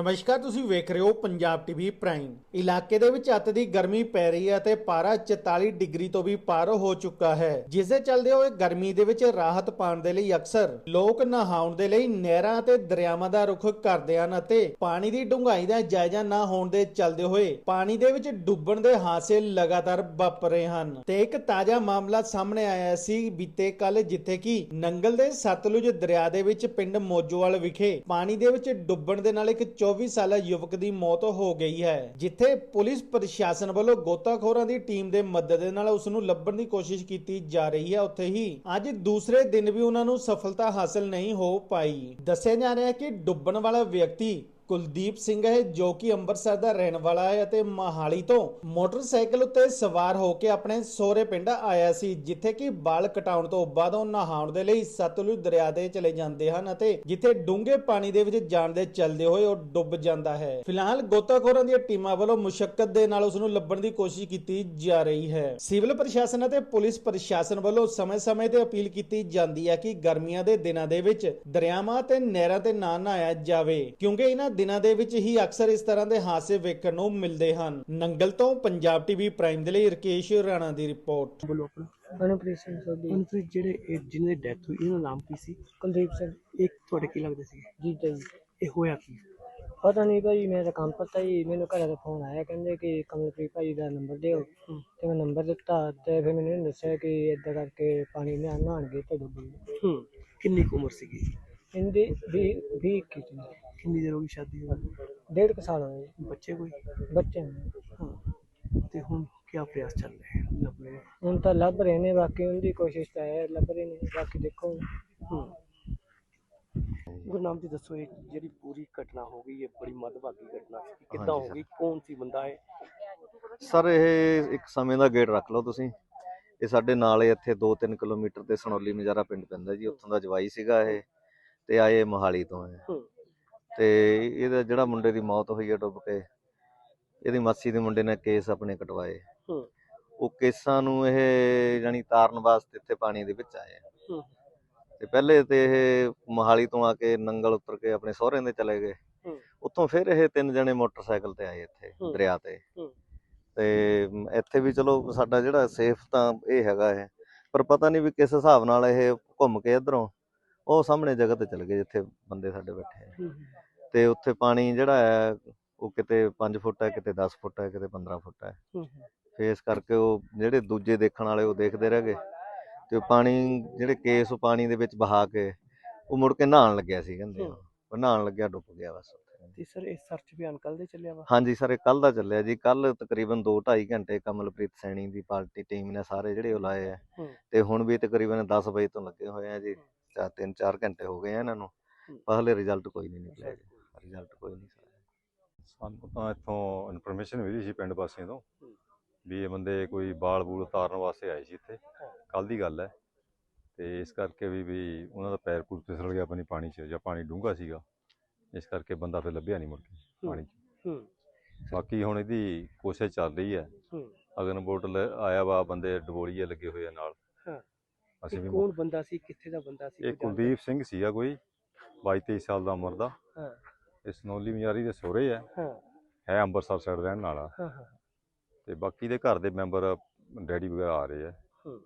ਨਮਸਕਾਰ, ਤੁਸੀਂ ਵੇਖ ਰਹੇ ਹੋ ਪੰਜਾਬ ਟੀਵੀ ਪ੍ਰਾਈਮ ਇਲਾਕੇ ਦੇ ਵਿੱਚ ਅੱਤ ਦੀ ਗਰਮੀ ਪੈ ਰਹੀ ਹੈ ਤੇ ਪਾਰਾ 44 ਡਿਗਰੀ ਤੋਂ ਵੀ ਪਾਰ ਹੋ ਚੁੱਕਾ ਹੈ, ਜਿਸ ਦੇ ਚੱਲਦੇ ਹੋਏ ਗਰਮੀ ਦੇ ਵਿੱਚ ਰਾਹਤ ਪਾਉਣ ਦੇ ਲਈ ਅਕਸਰ ਲੋਕ ਨਹਾਉਣ ਦੇ ਲਈ ਨਹਿਰਾਂ ਅਤੇ ਦਰਿਆਵਾਂ ਦਾ ਰੁਖ ਕਰਦੇ ਹਨ ਅਤੇ ਪਾਣੀ ਦੀ ਡੂੰਘਾਈ ਦਾ ਜਾਇਜ਼ਾ ਨਾ ਹੋਣ ਦੇ ਚੱਲਦੇ ਹੋਏ ਪਾਣੀ ਦੇ ਵਿੱਚ ਡੁੱਬਣ ਦੇ ਹਾਦਸੇ ਲਗਾਤਾਰ ਵਾਪਰ ਰਹੇ ਹਨ। ਤੇ ਇੱਕ ਤਾਜ਼ਾ ਮਾਮਲਾ ਸਾਹਮਣੇ ਆਇਆ ਸੀ ਬੀਤੇ ਕੱਲ ਜਿੱਥੇ ਕਿ ਨੰਗਲ ਦੇ ਸਤਲੁਜ ਦਰਿਆ ਦੇ ਵਿੱਚ ਪਿੰਡ ਮੋਜੋਵਾਲ ਵਿਖੇ ਪਾਣੀ ਦੇ ਵਿੱਚ ਡੁੱਬਣ ਦੇ ਨਾਲ ਇੱਕ 24 ਸਾਲਾ ਯੁਵਕ ਦੀ ਮੌਤ ਹੋ ਗਈ ਹੈ, ਜਿੱਥੇ ਪੁਲਿਸ ਪ੍ਰਸ਼ਾਸਨ ਵੱਲੋਂ ਗੋਤਾਖੋਰਾਂ ਦੀ ਟੀਮ ਦੇ ਮਦਦ ਨਾਲ ਉਸ ਨੂੰ ਲੱਭਣ ਦੀ ਕੋਸ਼ਿਸ਼ ਕੀਤੀ ਜਾ ਰਹੀ ਹੈ ਉੱਥੇ ਹੀ। ਅੱਜ ਦੂਸਰੇ ਦਿਨ ਵੀ ਉਹਨਾਂ ਨੂੰ ਸਫਲਤਾ ਹਾਸਲ ਨਹੀਂ ਹੋ ਪਾਈ। ਦੱਸਿਆ ਜਾ ਰਿਹਾ ਹੈ ਕਿ ਡੁੱਬਣ ਵਾਲਾ ਵਿਅਕਤੀ ਕੁਲਦੀਪ ਸਿੰਘ ਹੈ, ਜੋ ਕਿ ਅੰਮ੍ਰਿਤਸਰ ਦਾ ਰਹਿਣ ਵਾਲਾ ਹੈ ਅਤੇ ਮਹਾਲੀ ਤੋਂ ਮੋਟਰਸਾਈਕਲ ਉੱਤੇ ਸਵਾਰ ਹੋ ਕੇ ਆਪਣੇ ਸੋਹਰੇ ਪਿੰਡ ਆਇਆ ਸੀ, ਜਿੱਥੇ ਕਿ ਬਾਲ ਕਟਾਉਣ ਤੋਂ ਬਾਅਦ ਉਹ ਨਹਾਉਣ ਦੇ ਲਈ ਸਤਲੁਜ ਦਰਿਆ ਦੇ ਚਲੇ ਜਾਂਦੇ ਹਨ ਅਤੇ ਜਿੱਥੇ ਡੂੰਘੇ ਪਾਣੀ ਦੇ ਵਿੱਚ ਜਾਣ ਦੇ ਚੱਲਦੇ ਹੋਏ ਉਹ ਡੁੱਬ ਜਾਂਦਾ ਹੈ। ਫਿਲਹਾਲ ਗੋਤਾਖੋਰਾਂ ਦੀਆਂ ਟੀਮਾਂ ਵੱਲੋਂ ਮੁਸ਼ਕਲ ਦੇ ਨਾਲ ਉਸ ਨੂੰ ਲੱਭਣ ਦੀ ਕੋਸ਼ਿਸ਼ ਕੀਤੀ ਜਾ ਰਹੀ ਹੈ। ਸਿਵਲ ਪ੍ਰਸ਼ਾਸਨ ਅਤੇ ਪੁਲਿਸ ਪ੍ਰਸ਼ਾਸਨ ਵੱਲੋਂ ਸਮੇਂ-ਸਮੇਂ ਤੇ ਅਪੀਲ ਕੀਤੀ ਜਾਂਦੀ ਹੈ ਕਿ ਗਰਮੀਆਂ ਦੇ ਦਿਨਾਂ ਦੇ ਵਿੱਚ ਦਰਿਆਵਾਂ ਤੇ ਨਹਿਰਾਂ ਤੇ ਨਾ ਨਹਾਇਆ ਜਾਵੇ, ਕਿਉਂਕਿ ਇਹਨਾਂ ਦਿਨਾਂ ਦੇ ਵਿੱਚ ਹੀ ਅਕਸਰ ਇਸ ਤਰ੍ਹਾਂ ਦੇ ਹਾਦਸੇ ਵੇਖਣ ਨੂੰ ਮਿਲਦੇ ਹਨ। ਨੰਗਲ ਤੋਂ ਪੰਜਾਬ ਟੀਵੀ ਪ੍ਰਾਈਮ ਦੇ ਲਈ ਰਕੇਸ਼ ਰਾਣਾ ਦੀ ਰਿਪੋਰਟ। ਬੋਲੋ ਆਪਣਾ। ਮਨਪ੍ਰੀਤ ਸਿੰਘ ਸੋਢੀ। ਮਨਪ੍ਰੀਤ ਜਿਹੜੇ ਇਹ ਜਿਹਨਾਂ ਦੀ ਡੈਥ ਹੋਈ ਇਹਨਾਂ ਦਾ ਨਾਮ ਕੀ ਸੀ? ਕੁਲਦੀਪ ਸਿੰਘ। ਇੱਕ ਤੁਹਾਡੇ ਕੀ ਲੱਗਦੇ ਸੀ? ਜੀਤਾ ਜੀ। ਇਹ ਹੋਇਆ ਕੀ? ਪਤਾ ਨਹੀਂ ਭਾਈ ਮੇਰਾ ਕੰਮ ਪਤਾ ਹੀ ਮੈਨੂੰ ਘਰ ਦਾ ਫੋਨ ਆਇਆ ਕਹਿੰਦੇ ਕਿ ਕਮਲਪ੍ਰੀਤ ਭਾਈ ਦਾ ਨੰਬਰ ਦਿਓ। ਤੇ ਮੈਂ ਨੰਬਰ ਦਿੱਤਾ ਤੇ ਫਿਰ ਮੈਨੂੰ ਇਹਨੇ ਦੱਸਿਆ ਕਿ ਇਦਾਂ ਕਰਕੇ ਪਾਣੀ ਨਹਾਣਗੇ ਤੇ ਡੁੱਬ ਗਏ ਹੂੰ। ਕਿੰਨੀ ਕੁ ਉਮਰ ਸੀਗੀ? ਇਹਦੀ ਵੀ ਵੀ ਕੀਤੀ ਕਿੰਨੀ ਦੇਰ ਹੋ ਗਈ ਸ਼ਾਦੀ ਹੋਈ? ਡੇਢ ਕੁ ਸਾਲ ਹੋਏ ਬੱਚੇ ਕੋਈ? ਬੱਚੇ ਨੇ। ਹਾਂ। ਤੇ ਹੁਣ ਕੀ ਪ੍ਰਯਾਸ ਚੱਲ ਰਹੇ ਹਨ ਲੱਭਣੇ ਹੁਣ ਤਾਂ ਲੱਭ ਰਹੇ ਨੇ ਬਾਕੀ ਉਹਦੀ ਕੋਸ਼ਿਸ਼ ਤਾਂ ਹੈ ਲੱਭ ਰਹੇ ਨੇ। ਬਾਕੀ ਦੇਖੋ। ਹੂੰ। ਗੁਰਨਾਮ ਜੀ ਦੱਸੋ ਇਹ ਜਿਹੜੀ ਪੂਰੀ ਘਟਨਾ ਹੋ ਗਈ ਇਹ ਬੜੀ ਮਦਭਾਗੀ ਘਟਨਾ ਸੀ। ਕਿੱਦਾਂ ਹਾਂਜੀ ਹੋ ਗਈ? ਕੌਣ ਸੀ ਬੰਦਾ ਇਹ? ਸਰ ਇਹ ਇੱਕ ਸਮੇਂ ਦਾ ਗੇਟ ਰੱਖ ਲਓ ਤੁਸੀਂ। ਇਹ ਸਾਡੇ ਨਾਲ ਹੀ ਇੱਥੇ 2-3 ਕਿਲੋਮੀਟਰ ਤੇ ਸਨੌਲੀ ਮਜਾਰਾ ਪਿੰਡ ਪੈਂਦਾ ਜੀ। ਉੱਥੋਂ ਦਾ ਜਵਾਈ ਸੀਗਾ ਇਹ। ਤੇ ਆਏ ਮੋਹਾਲੀ ਤੋਂ ਹੈ ਤੇ ਇਹਦਾ ਜਿਹੜਾ ਮੁੰਡੇ ਦੀ ਮੌਤ ਹੋਈ ਹੈ ਡੁੱਬ ਕੇ ਇਹਦੀ ਮਾਸੀ ਦੇ ਮੁੰਡੇ ਨੇ ਕੇਸ ਆਪਣੇ ਕਟਵਾਏ ਉਹ ਕੇਸਾਂ ਨੂੰ ਇਹ ਜਾਨੀ ਤਾਰਨ ਵਾਸਤੇ ਇੱਥੇ ਪਾਣੀ ਦੇ ਵਿੱਚ ਆਏ ਆ। ਤੇ ਪਹਿਲੇ ਤੇ ਇਹ ਮੋਹਾਲੀ ਤੋਂ ਆ ਕੇ ਨੰਗਲ ਉਤਰ ਕੇ ਆਪਣੇ ਸਹੁਰਿਆਂ ਦੇ ਚਲੇ ਗਏ। ਉੱਥੋਂ ਫਿਰ ਇਹ ਤਿੰਨ ਜਣੇ ਮੋਟਰਸਾਈਕਲ ਤੇ ਆਏ ਇੱਥੇ ਹੂੰ। ਦਰਿਆ ਤੇ ਹੂੰ। ਤੇ ਮ, ਇੱਥੇ ਵੀ ਚਲੋ ਸਾਡਾ ਜਿਹੜਾ ਸੇਫ ਤਾਂ ਇਹ ਹੈਗਾ ਇਹ ਪਰ ਪਤਾ ਨਹੀਂ ਵੀ ਕਿਸ ਹਿਸਾਬ ਨਾਲ ਇਹ ਘੁੰਮ ਕੇ ਇਧਰੋਂ ਉਹ ਸਾਹਮਣੇ ਜਗ੍ਹਾ ਤੇ ਚਲੇ ਗਏ ਜਿੱਥੇ ਬੰਦੇ ਸਾਡੇ ਬੈਠੇ ਆ। ਤੇ ਉੱਥੇ ਪਾਣੀ ਜਿਹੜਾ ਹੈ ਉਹ ਕਿਤੇ 5 ਫੁੱਟ ਹੈ ਕਿਤੇ 10 ਫੁੱਟ ਹੈ ਕਿਤੇ 15 ਫੁੱਟ ਹੈ ਫੇਸ ਕਰਕੇ ਉਹ ਜਿਹੜੇ ਦੂਜੇ ਦੇਖਣ ਵਾਲੇ ਉਹ ਦੇਖਦੇ ਰਹਿ ਗਏ। ਤੇ ਪਾਣੀ ਜਿਹੜੇ ਕੇਸ ਪਾਣੀ ਦੇ ਵਿੱਚ ਬਹਾ ਕੇ ਉਹ ਮੁੜ ਕੇ ਨਹਾਉਣ ਲੱਗਿਆ ਸੀ ਕਹਿੰਦੇ ਉਹ। ਨਹਾਉਣ ਲੱਗਿਆ ਡੁੱਬ ਗਿਆ ਬਸ। ਤੇ ਸਰ ਇਹ ਸਰਚ ਅਭਿਆਨ ਕੱਲ ਦੇ ਚੱਲਿਆ ਵਾ? ਹਾਂਜੀ ਸਰ ਇਹ ਕੱਲ ਦਾ ਚੱਲਿਆ ਜੀ। ਕੱਲ ਤਕਰੀਬਨ 2 2.5 ਘੰਟੇ ਕਮਲਪ੍ਰੀਤ ਸੈਣੀ ਦੀ ਪਾਰਟੀ ਟੀਮ ਨੇ ਸਾਰੇ ਜਿਹੜੇ ਉਹ ਲਾਏ ਆ। ਤੇ ਹੁਣ ਵੀ ਤਕਰੀਬਨ 10 ਵਜੇ ਤੋਂ ਲੱਗੇ ਹੋਏ ਆ ਜੀ। ਚਾਰ ਤਿੰਨ ਚਾਰ ਘੰਟੇ ਹੋ ਗਏ ਆ ਇਹਨਾਂ ਨੂੰ। ਪਰ ਹਲੇ ਰਿਜ਼ਲਟ ਕੋਈ ਨਹੀਂ ਨਿਕਲਿਆ ਜੀ। ਰਿਜ਼ਲਟ ਕੋਈ ਨਹੀਂ ਸਾਨੂੰ ਤਾਂ ਇੱਥੋਂ ਇਨਫੋਰਮੇਸ਼ਨ ਮਿਲੀ ਸੀ ਪਿੰਡ ਵਾਸੀਆਂ ਤੋਂ। ਵੀ ਇਹ ਬੰਦੇ ਕੋਈ ਬਾਲ ਬੂਲ ਉਤਾਰਨ ਵਾਸਤੇ ਆਏ ਸੀ ਇੱਥੇ। ਕੱਲ ਦੀ ਗੱਲ ਹੈ। ਤੇ ਇਸ ਕਰਕੇ ਵੀ ਵੀ ਉਹਨਾਂ ਦਾ ਪੈਰ ਪੂਰ ਫਿਸਲ ਗਿਆ ਆਪਣੀ ਪਾਣੀ 'ਚ ਜਾਂ ਪਾਣੀ ਡੂੰਘਾ ਸੀਗਾ। ਇਸ ਕਰਕੇ ਬੰਦਾ ਫਿਰ ਲੱਭਿਆ ਨਹੀਂ ਮੁੜ ਕੇ ਪਾਣੀ 'ਚ। ਹੂੰ। ਬਾਕੀ ਹੁਣ ਇਹਦੀ ਕੋਸ਼ਿਸ਼ ਚੱਲ ਰਹੀ ਹੈ। ਹੂੰ। ਅਗਨ ਬੋਟ ਆਇਆ ਵਾ ਬੰਦੇ ਡਬੋਲੀਏ ਲੱਗੇ ਹੋਏ ਆ ਨਾਲ। ਅਸੀਂ ਵੀ ਕੌਣ ਬੰਦਾ ਸੀ ਕਿੱਥੇ ਦਾ ਬੰਦਾ ਸੀ ਇਹ? ਕੁਲਦੀਪ ਸਿੰਘ ਸੀਗਾ ਕੋਈ 22 23 ਸਾਲ ਦਾ ਉਮਰ ਦਾ। ਹਾਂ। ਇਹ ਸਨੋਲੀ ਮਜਾਰੀ ਦੇ ਸਹੁਰੇ ਹੈ ਹਾਂ। ਹੈ ਅੰਮ੍ਰਿਤਸਰ ਸਾਈਡ ਰਹਿਣ ਵਾਲਾ। ਹਾਂ ਹਾਂ। ਤੇ ਬਾਕੀ ਦੇ ਘਰ ਦੇ ਮੈਂਬਰ ਡੈਡੀ ਵਗੈਰਾ ਆ ਰਹੇ ਆ। ਹੂੰ।